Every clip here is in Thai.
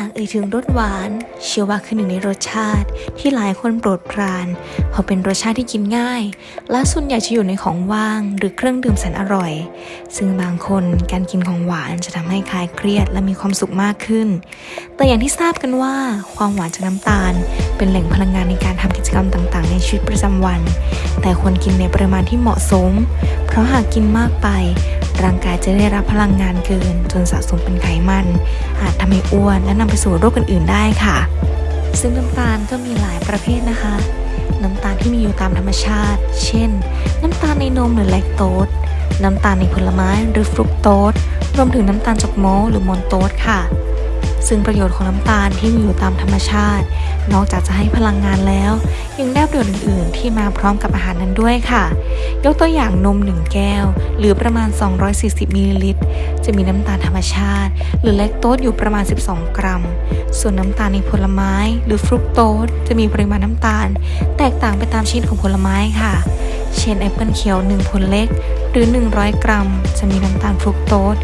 หากเอ่ยถึงรสหวาน เชื่อว่าคือหนึ่งในรสชาติที่หลายคนโปรดปราน เพราะเป็นรสชาติที่กินง่าย และส่วนใหญ่จะอยู่ในของว่างหรือเครื่องดื่มแสนอร่อย ซึ่งบางคนการกินของหวานจะทำให้คลายเครียดและมีความสุขมากขึ้น แต่อย่างที่ทราบกันว่าความหวานจากน้ำตาล เป็นแหล่งพลังงานในการทำกิจกรรมต่างๆ ในชีวิตประจำวัน แต่ควรกินในปริมาณที่เหมาะสม เพราะหากกินมากไป ร่างกายจะได้รับพลังงานเกิน จนสะสมเป็นไขมัน อาจทำให้อ้วนและนำไปสู่โรคอื่นๆได้ค่ะ ซึ่งน้ำตาลก็มีหลายประเภทนะคะ น้ำตาลที่มีอยู่ตามธรรมชาติ เช่น น้ำตาลในนมหรือแลคโตสน้ำตาลในผลไม้หรือฟรุกโตสรวมถึงน้ำตาลจากโมหรือมอนโตสค่ะ ซึ่งประโยชน์ของน้ำตาลที่มีอยู่ตามธรรมชาติ นอกจากจะให้พลังงานแล้ว ยังได้ประโยชน์อื่น ๆ ที่มาพร้อมกับอาหารนั้นด้วยค่ะ ยกตัวอย่างนม 1 แก้ว หรือประมาณ 240มิลลิลิตร จะมีน้ำตาลธรรมชาติ หรือแลคโตสอยู่ประมาณ 12 กรัม ส่วนน้ำตาลในผลไม้ หรือฟรุกโตสจะมีปริมาณน้ำตาล แตกต่างไปตามชนิดของผลไม้ค่ะ เช่นแอปเปิลเขียว 1 ผลเล็ก หรือ 100 กรัม จะมีน้ำตาลฟรุกโตส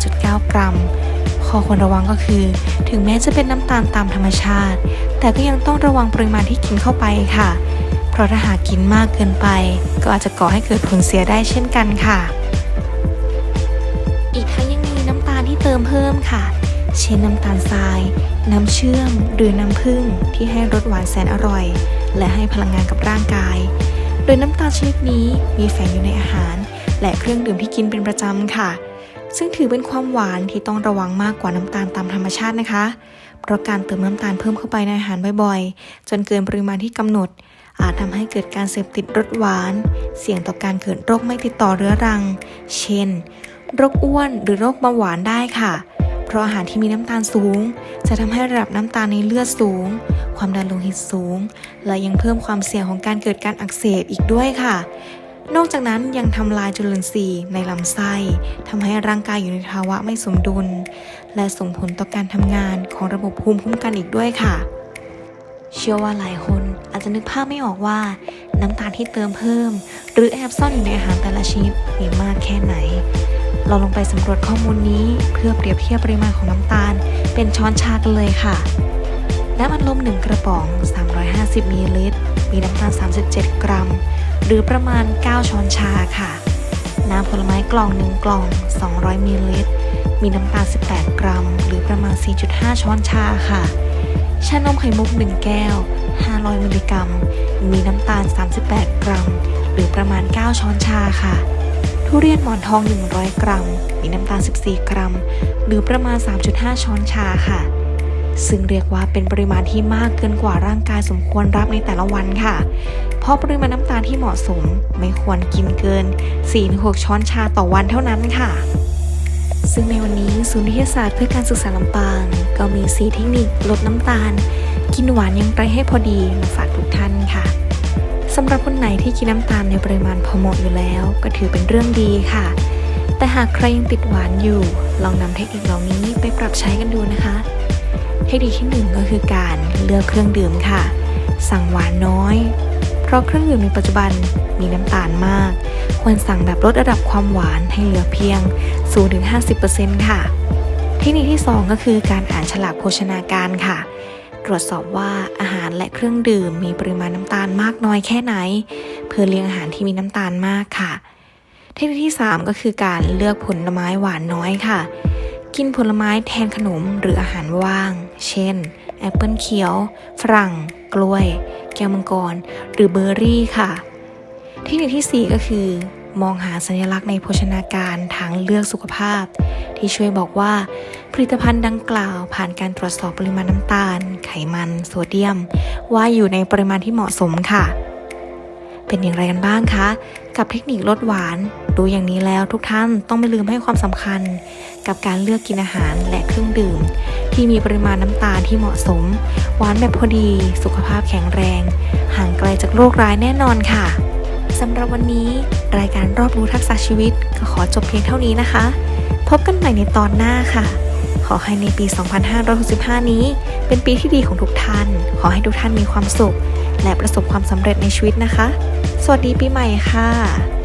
5.9 กรัม ข้อควรระวังก็คือ ถึงแม้จะเป็นน้ำตาลตามธรรมชาติ แต่ก็ยังต้องระวังปริมาณที่กินเข้าไปค่ะ เพราะถ้าหากกินมากเกินไป ก็อาจจะก่อให้เกิดผลเสียได้เช่นกันค่ะ อีกทั้งยังมีน้ำตาลที่เติมเพิ่มค่ะ เช่นน้ำตาลทราย น้ำเชื่อม หรือน้ำผึ้งที่ให้รสหวานแสนอร่อย และให้พลังงานกับร่างกาย โดยน้ำตาลชนิดนี้มีแฝงอยู่ในอาหาร และเครื่องดื่มที่กินเป็นประจำค่ะ ซึ่งถือเป็นความหวานที่ต้องระวังมากกว่าน้ำตาลตามธรรมชาตินะคะ เพราะการเติมน้ำตาลเพิ่มเข้าไปในอาหารบ่อยๆ จนเกินปริมาณที่กำหนด อาจทำให้เกิดการเสพติดรสหวาน เสี่ยงต่อการเกิดโรคไม่ติดต่อเรื้อรัง เช่น โรคอ้วนหรือโรคเบาหวานได้ค่ะ เพราะอาหารที่มีน้ำตาลสูง จะทำให้ระดับน้ำตาลในเลือดสูง ความดันโลหิตสูง และยังเพิ่มความเสี่ยงของการเกิดการอักเสบอีกด้วยค่ะ นอกจากนั้นยังทำลายจุลินทรีย์ในลำไส้ทำให้ร่างกายอยู่ในภาวะไม่สมดุล และส่งผลต่อการทำงานของระบบภูมิคุ้มกันอีกด้วยค่ะ เชื่อว่าหลายคนอาจจะนึกภาพไม่ออกว่า น้ำตาลที่เติมเพิ่ม หรือแอบซ่อนอยู่ในอาหารแต่ละชนิดมีมากแค่ไหน เราลงไปสำรวจข้อมูลนี้เพื่อเปรียบเทียบปริมาณของน้ำตาล เป็นช้อนชากันเลยค่ะน้ำอัดลม1กระป๋อง 350มิลลิลิตร มีน้ำตาล 37 กรัม หรือประมาณ 9 ช้อนชาค่ะ น้ำผลไม้กล่อง1กล่อง 200มิลลิลิตร มีน้ำตาล 18 กรัม หรือประมาณ 4.5 ช้อนชาค่ะ ชานมไข่มุก 1 แก้ว 500มิลลิกรัม มีน้ำตาล 38 กรัม หรือประมาณ 9 ช้อนชาค่ะ ทุเรียนหมอนทอง 100 กรัม มีน้ำตาล 14 กรัม หรือประมาณ 3.5 ช้อนชาค่ะ ซึ่งเรียกว่าเป็นปริมาณที่มากเกินกว่าร่างกายสมควรรับในแต่ละวันค่ะ เพราะปริมาณน้ำตาลที่เหมาะสมไม่ควรกินเกิน 4-6 ช้อนชาต่อวันเท่านั้นค่ะ ซึ่งในวันนี้ศูนย์วิทยาศาสตร์เพื่อการศึกษาลำปาง ก็มี4เทคนิคลดน้ำตาล กินหวานยังไงให้พอดีมาฝากทุกท่านค่ะสำหรับคนไหนที่กินน้ำตาลในปริมาณพอเหมาะอยู่แล้ว ก็ถือเป็นเรื่องดีค่ะ แต่หากใครยังติดหวานอยู่ ลองนำเทคนิคเหล่านี้ไปปรับใช้กันดูนะคะ เทคนิคที่หนึ่งก็คือการเลือกเครื่องดื่มค่ะ สั่งหวานน้อย เพราะเครื่องดื่มในปัจจุบันมีน้ำตาลมาก ควรสั่งแบบลดระดับความหวานให้เหลือเพียง 0-50%ค่ะ เทคนิคที่ 2 ก็คือการอ่านฉลากโภชนาการค่ะตรวจสอบว่าอาหารและเครื่องดื่มมีปริมาณน้ำตาลมากน้อยแค่ไหน เพื่อเลี่ยงอาหารที่มีน้ำตาลมากค่ะ เทคนิคที่ 3 ก็คือการเลือกผลไม้หวานน้อยค่ะ กินผลไม้แทนขนมหรืออาหารว่าง เช่น แอปเปิลเขียว ฝรั่ง กล้วย แก้วมังกร หรือเบอร์รี่ค่ะ เทคนิคทีสี่ 4 ก็คือ มองหาสัญลักษณ์ในโภชนาการทางเลือกสุขภาพ ที่ช่วยบอกว่าผลิตภัณฑ์ดังกล่าว ผ่านการตรวจสอบปริมาณน้ำตาล ไขมัน โซเดียม ว่าอยู่ในปริมาณที่เหมาะสมค่ะ เป็นอย่างไรกันบ้างคะ กับเทคนิคลดหวาน ดูอย่างนี้แล้วทุกท่านต้องไม่ลืมให้ความสำคัญ กับการเลือกกินอาหารและเครื่องดื่ม ที่มีปริมาณน้ำตาลที่เหมาะสม หวานแบบพอดี สุขภาพแข็งแรง ห่างไกลจากโรคร้ายแน่นอนค่ะสำหรับวันนี้ รายการรอบรู้ทักษะชีวิต ก็ขอจบเพียงเท่านี้นะคะ พบกันใหม่ในตอนหน้าค่ะ ขอให้ในปี 2565 นี้ เป็นปีที่ดีของทุกท่าน ขอให้ทุกท่านมีความสุข และประสบความสำเร็จในชีวิตนะคะ สวัสดีปีใหม่ค่ะ